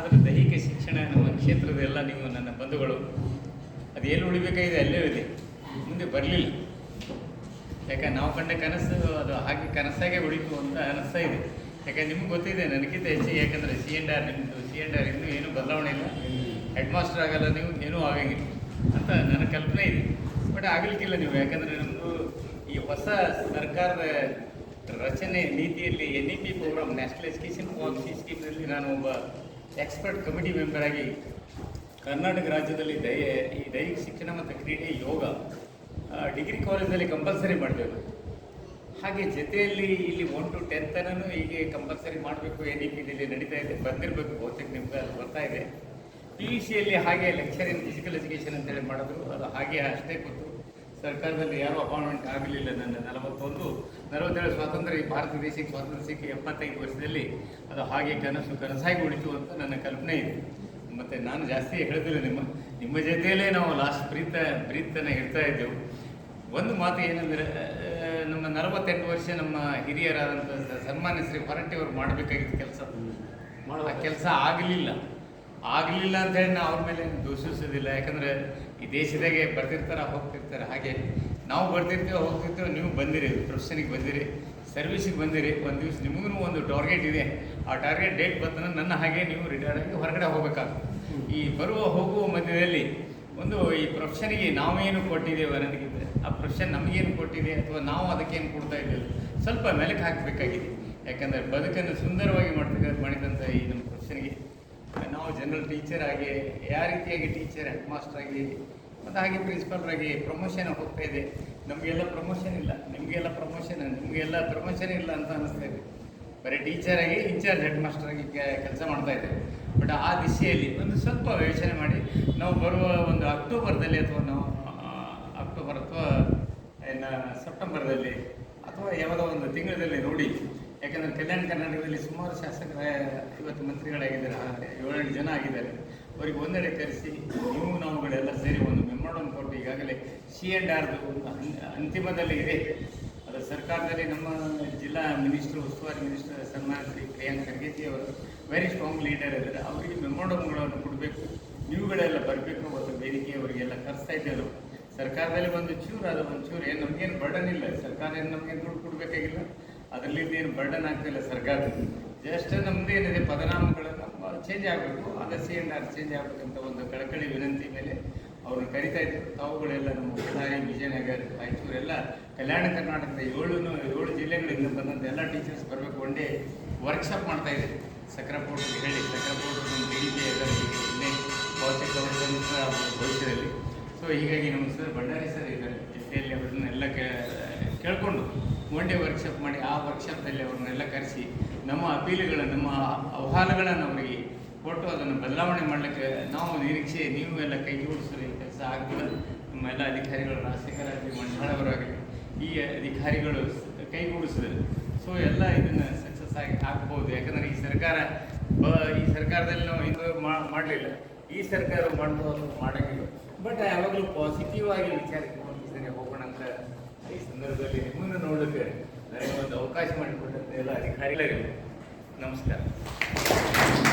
ಆದರೆ ದೈಹಿಕ ಶಿಕ್ಷಣ ನಮ್ಮ ಕ್ಷೇತ್ರದ ಎಲ್ಲ ನೀವು ನನ್ನ ಬಂಧುಗಳು. ಅದು ಎಲ್ಲಿ ಉಳಿಬೇಕಾಗಿದೆ ಅಲ್ಲೇ ಇದೆ ಮುಂದೆ ಬರಲಿಲ್ಲ. ಯಾಕಂದ್ರೆ ನಾವು ಕಂಡ ಕನಸು ಅದು ಹಾಗೆ ಕನಸಾಗೆ ಉಳಿತು ಅಂತ ಅನಿಸ್ತಾ ಇದೆ. ಯಾಕಂದ್ರೆ ನಿಮ್ಗೆ ಗೊತ್ತಿದೆ, ನನಗಿಂತ ಹೆಚ್ಚು ಯಾಕಂದರೆ ಸಿ ಎನ್ ಆರ್ ನಿಮ್ಮದು ಸಿ ಎನ್ ಆರ್ ಇನ್ನೂ ಏನೂ ಬದಲಾವಣೆ ಇಲ್ಲ. ಹೆಡ್ ಮಾಸ್ಟರ್ ಆಗಲ್ಲ ನೀವು, ಏನೂ ಆಗಂಗಿಲ್ಲ ಅಂತ ನನ್ನ ಕಲ್ಪನೆ ಇದೆ. ಬಟ್ ಆಗಲಿಕ್ಕಿಲ್ಲ ನೀವು, ಯಾಕಂದರೆ ನಮ್ಮದು ಈ ಹೊಸ ಸರ್ಕಾರದ ರಚನೆ ನೀತಿಯಲ್ಲಿ N E P programme national education policy ಸ್ಕೀಮ್ನಲ್ಲಿ ನಾನು ಒಬ್ಬ ಎಕ್ಸ್ಪರ್ಟ್ ಕಮಿಟಿ ಮೆಂಬರ್ ಆಗಿ ಕರ್ನಾಟಕ ರಾಜ್ಯದಲ್ಲಿ ದಯ, ಈ ದೈಹಿಕ ಶಿಕ್ಷಣ ಮತ್ತು ಕ್ರೀಡೆ ಯೋಗ ಡಿಗ್ರಿ ಕಾಲೇಜಲ್ಲಿ ಕಂಪಲ್ಸರಿ ಮಾಡಬೇಕು. ಹಾಗೆ ಜೊತೆಯಲ್ಲಿ ಇಲ್ಲಿ ಒನ್ ಟು ಟೆಂತನೂ ತನೂ ಹೀಗೆ ಕಂಪಲ್ಸರಿ ಮಾಡಬೇಕು ಎನ್ ಇ ಪಿನಲ್ಲಿ ನಡೀತಾ ಇದೆ, ಬಂದಿರಬೇಕು, ಬಹುತೇಕ ನಿಮ್ಗೆ ಅದು ಬರ್ತಾ ಇದೆ. ಪಿ ಯು ಸಿಯಲ್ಲಿ ಹಾಗೆ ಲೆಕ್ಚರ್ ಇನ್ ಫಿಸಿಕಲ್ ಎಜುಕೇಷನ್ ಅಂತೇಳಿ ಮಾಡಿದ್ರು, ಅದು ಹಾಗೆ ಅಷ್ಟೇ ಕೂತು ಸರ್ಕಾರದಲ್ಲಿ ಯಾರೂ ಅಪಾಯಿಂಟ್ಮೆಂಟ್ ಆಗಲಿಲ್ಲ ನನ್ನ ನಲವತ್ತೊಂದು. ನಲವತ್ತೇಳು ಸ್ವಾತಂತ್ರ್ಯ ಈ ಭಾರತ ದೇಶಕ್ಕೆ ಸ್ವಾತಂತ್ರ್ಯ ಸಿಕ್ಕಿ ಎಪ್ಪತ್ತೈದು ವರ್ಷದಲ್ಲಿ ಅದು ಹಾಗೆ ಕನಸು ಕನಸಾಗಿ ಉಳಿತು ಅಂತ ನನ್ನ ಕಲ್ಪನೆ ಇದೆ. ಮತ್ತು ನಾನು ಜಾಸ್ತಿ ಹೇಳ್ತಿಲ್ಲ ನಿಮ್ಮ ನಿಮ್ಮ ಜೊತೆಯಲ್ಲೇ ನಾವು ಲಾಸ್ಟ್ ಪ್ರೀತ ಬ್ರೀತನ್ನು ಹೇಳ್ತಾ ಇದ್ದೆವು. ಒಂದು ಮಾತು ಏನಂದರೆ ನಮ್ಮ ನಲವತ್ತೆಂಟು ವರ್ಷ ನಮ್ಮ ಹಿರಿಯರಾದಂಥ ಸನ್ಮಾನ್ಯ ಶ್ರೀ ಹೊರಟ್ಟಿ ಅವರು ಮಾಡಬೇಕಾಗಿದ್ದ ಕೆಲಸ. ಆ ಕೆಲಸ ಆಗಲಿಲ್ಲ. ಆಗಲಿಲ್ಲ ಅಂತ ಹೇಳಿ ನಾವು ಅವ್ರ ಮೇಲೆ ದೂಷಿಸೋದಿಲ್ಲ. ಯಾಕಂದರೆ ಈ ದೇಶದಾಗೆ ಬರ್ತಿರ್ತಾರೆ, ಹೋಗ್ತಿರ್ತಾರೆ. ಹಾಗೆ ನಾವು ಬರ್ತಿರ್ತೀವಿ, ಹೋಗ್ತಿರ್ತೀವಿ, ನೀವು ಬಂದಿರಿ, ಪ್ರೊಫೆಷನಿಗೆ ಬಂದಿರಿ, ಸರ್ವಿಸಿಗೆ ಬಂದಿರಿ. ಒಂದು ದಿವಸ ನಿಮಗೂ ಒಂದು ಟಾರ್ಗೆಟ್ ಇದೆ. ಆ ಟಾರ್ಗೆಟ್ ಡೇಟ್ ಬಂತಂದ್ರೆ ನನ್ನ ಹಾಗೆ ನೀವು ರಿಟೈರ್ಡ್ ಆಗಿ ಹೊರಗಡೆ ಹೋಗಬೇಕಾಗ್ತದೆ ಈ ಬರುವ, ಹೋಗುವ ಮಧ್ಯದಲ್ಲಿ ಒಂದು ಈ ಪ್ರೊಫೆಷನಿಗೆ ನಾವೇನು ಕೊಟ್ಟಿದ್ದೇವೆ ಅನ್ನೋದಕ್ಕಿಂತ, ಆ ಪ್ರೊಫೆಷನ್ ನಮಗೇನು ಕೊಟ್ಟಿದೆ ಅಥವಾ ನಾವು ಅದಕ್ಕೇನು ಕೊಡ್ತಾ ಇದ್ದೇವೆ, ಸ್ವಲ್ಪ ಮೆಲಕ್ಕೆ ಹಾಕಬೇಕಾಗಿದೆ. ಯಾಕಂದರೆ ಬದುಕನ್ನು ಸುಂದರವಾಗಿ ಮಾಡ್ತಕ್ಕಂಥ ಮಾಡಿದಂಥ ಈ ನಮ್ಮ ಪ್ರೊಫೆಷನ್ಗೆ ನಾವು ಜನರಲ್ ಟೀಚರ್ ಆಗಿ, ಯಾವ ರೀತಿಯಾಗಿ ಟೀಚರ್ ಹೆಡ್ ಮಾಸ್ಟರ್ ಆಗಿ, ಮತ್ತು ಹಾಗೆ ಪ್ರಿನ್ಸಿಪಾಲ್ರಾಗಿ ಪ್ರಮೋಷನ್ ಹೋಗ್ತಾ ಇದೆ. ನಮಗೆಲ್ಲ ಪ್ರಮೋಷನ್ ಇಲ್ಲ, ನಿಮಗೆಲ್ಲ ಪ್ರಮೋಷನ್ ನಿಮಗೆಲ್ಲ ಪ್ರಮೋಷನ್ ಇಲ್ಲ ಅಂತ ಅನ್ನಿಸ್ತಾ ಇದೆ. ಬರೀ ಟೀಚರ್ ಆಗಿ ಇನ್ಚಾರ್ಜ್ ಹೆಡ್ ಮಾಸ್ಟರ್ ಆಗಿ ಕೆಲಸ ಮಾಡ್ತಾ ಇದ್ದೇವೆ ಬಟ್ ಆ ದಿಶೆಯಲ್ಲಿ ಒಂದು ಸ್ವಲ್ಪ ಯೋಚನೆ ಮಾಡಿ, ನಾವು ಬರುವ ಒಂದು ಅಕ್ಟೋಬರ್ದಲ್ಲಿ ಅಥವಾ ನಾವು ಅಕ್ಟೋಬರ್ ಅಥವಾ ಇನ್ನು ಸೆಪ್ಟೆಂಬರ್ದಲ್ಲಿ ಅಥವಾ ಯಾವುದೋ ಒಂದು ತಿಂಗಳಲ್ಲಿ ನೋಡಿ. ಯಾಕಂದರೆ ಕಲ್ಯಾಣ ಕರ್ನಾಟಕದಲ್ಲಿ ಸುಮಾರು ಶಾಸಕರ ಇವತ್ತು ಮಂತ್ರಿಗಳಾಗಿದ್ದಾರೆ ಏಳೆಂಟು ಜನ ಆಗಿದ್ದಾರೆ. ಅವರಿಗೆ ಒಂದೆಡೆ ಕರೆಸಿ, ನೀವು ನಾವುಗಳೆಲ್ಲ ಸೇರಿ ಒಂದು ಮೆಮೊರಂ ಕೊಟ್ಟು ಈಗಾಗಲೇ ಸಿ ಆ್ಯಂಡ್ ಆರ್ದು ಅಂತಿಮದಲ್ಲಿ ಇದೆ. ಅದು ಸರ್ಕಾರದಲ್ಲಿ ನಮ್ಮ ಜಿಲ್ಲಾ ಮಿನಿಸ್ಟರ್, ಉಸ್ತುವಾರಿ ಮಿನಿಸ್ಟರ್ ಸನ್ಮಾನ ಶ್ರೀ ಪ್ರಿಯಾಂಕ್ ಖರ್ಗೆಜಿ ಅವರು ವೆರಿ ಸ್ಟ್ರಾಂಗ್ ಲೀಡರ್ ಇದ್ದಾರೆ. ಅವರಿಗೆ ಮೆಮೊರಮ್ಗಳನ್ನು ಕೊಡಬೇಕು. ನೀವುಗಳೆಲ್ಲ ಬರಬೇಕು ಒಂದು ಬೇಡಿಕೆ ಅವರಿಗೆಲ್ಲ ಕರೆಸ್ತಾ ಇದ್ದರು ಸರ್ಕಾರದಲ್ಲಿ ಒಂದು ಚೂರು ಅದು ಒಂದು ಚೂರು ಏನು, ನಮಗೇನು ಬರ್ಡನ್ ಇಲ್ಲ. ಸರ್ಕಾರ ಏನು ನಮಗೇನು ದುಡ್ಡು ಕೊಡಬೇಕಾಗಿಲ್ಲ. ಅದರಲ್ಲಿ ಏನು ಬರ್ಡನ್ ಆಗ್ತಿಲ್ಲ ಸರ್ಕಾರ ಜಸ್ಟ್ ನಮ್ದು ಏನಿದೆ, ಪದನಾಮಗಳನ್ನು ಚೇಂಜ್ ಆಗಬೇಕು ಆರ್ ಚೇಂಜ್ ಆಗಬೇಕಂತ ಒಂದು ಕಳಕಳಿ ವಿನಂತಿ ಮೇಲೆ ಅವ್ರನ್ನ ಕರಿತಾ ಇದ್ರು. ತಾವುಗಳೆಲ್ಲ ನಮ್ಮ ಬಳ್ಳಾರಿ, ವಿಜಯನಗರ, ರಾಯಚೂರು ಎಲ್ಲ ಕಲ್ಯಾಣ ಕರ್ನಾಟಕದ ಏಳು ಏಳು ಜಿಲ್ಲೆಗಳಿಂದ ಬಂದಂಥ ಎಲ್ಲ ಟೀಚರ್ಸ್ ಬರಬೇಕು ಡೇ ವರ್ಕ್ಶಾಪ್ ಮಾಡ್ತಾ ಇದ್ದಾರೆ ಸಕ್ರಪೋರ್ಟ್ಗೆ ಹೇಳಿ ಸಕ್ರಪೋರ್ಟ್ ನಮ್ಮ ಬೇಡಿಕೆ ಎಲ್ಲ ಭೌತಿಕ ಭವಿಷ್ಯದಲ್ಲಿ. ಸೊ ಹೀಗಾಗಿ ನಮ್ಮ ಸರ್ ಬಳ್ಳಾರಿ ಸರ್ ಇದ್ದಾರೆ ಜೊತೆಯಲ್ಲಿ ಅವ್ರನ್ನೆಲ್ಲ ಕೇಳಿಕೊಂಡು. ಒನ್ ಡೇ ವರ್ಕ್ಶಾಪ್ ಮಾಡಿ, ಆ ವರ್ಕ್ಶಾಪ್ನಲ್ಲಿ ಅವ್ರನ್ನೆಲ್ಲ ಕರೆಸಿ, ನಮ್ಮ ಅಪೀಲುಗಳನ್ನು ನಮ್ಮ ಆಹ್ವಾನಗಳನ್ನು ಅವರಿಗೆ ಕೊಟ್ಟು ಅದನ್ನು ಬದಲಾವಣೆ ಮಾಡಲಿಕ್ಕೆ ನಾವು ನಿರೀಕ್ಷೆ ನೀವು ಎಲ್ಲ ಕೈ ಜೋಡಿಸಲು ಕೆಲಸ ಆಗ್ತದೆ ನಮ್ಮ ಎಲ್ಲ ಅಧಿಕಾರಿಗಳು ರಾಜಶೇಖರ ಆಗಲಿ ಮಂಡಳವರಾಗಲಿ ಈ ಅಧಿಕಾರಿಗಳು ಕೈಗೂಡಿಸಿದ್ರು ಸೊ ಎಲ್ಲ ಇದನ್ನು ಸಕ್ಸಸ್ ಆಗಿ ಆಗ್ಬೋದು ಯಾಕಂದರೆ ಈ ಸರ್ಕಾರ, ಬ, ಈ ಸರ್ಕಾರದಲ್ಲಿ ನಾವು ಇದು ಮಾಡಲಿಲ್ಲ. ಈ ಸರ್ಕಾರ ಮಾಡ್ಬೋದು ಮಾಡೋಂಗಿಲ್ಲ. ಬಟ್ ಯಾವಾಗಲೂ ಪಾಸಿಟಿವ್ ಆಗಿ ವಿಚಾರಕ್ಕೆ ಹೋಗೋಣ ಅಂತ ಈ ಸಂದರ್ಭದಲ್ಲಿ. ಅವಕಾಶ ಮಾಡಿಕೊಟ್ಟಂತೆ ಎಲ್ಲ ಅಧಿಕಾರಿಗಳಿಗೆ ನಮಸ್ಕಾರ.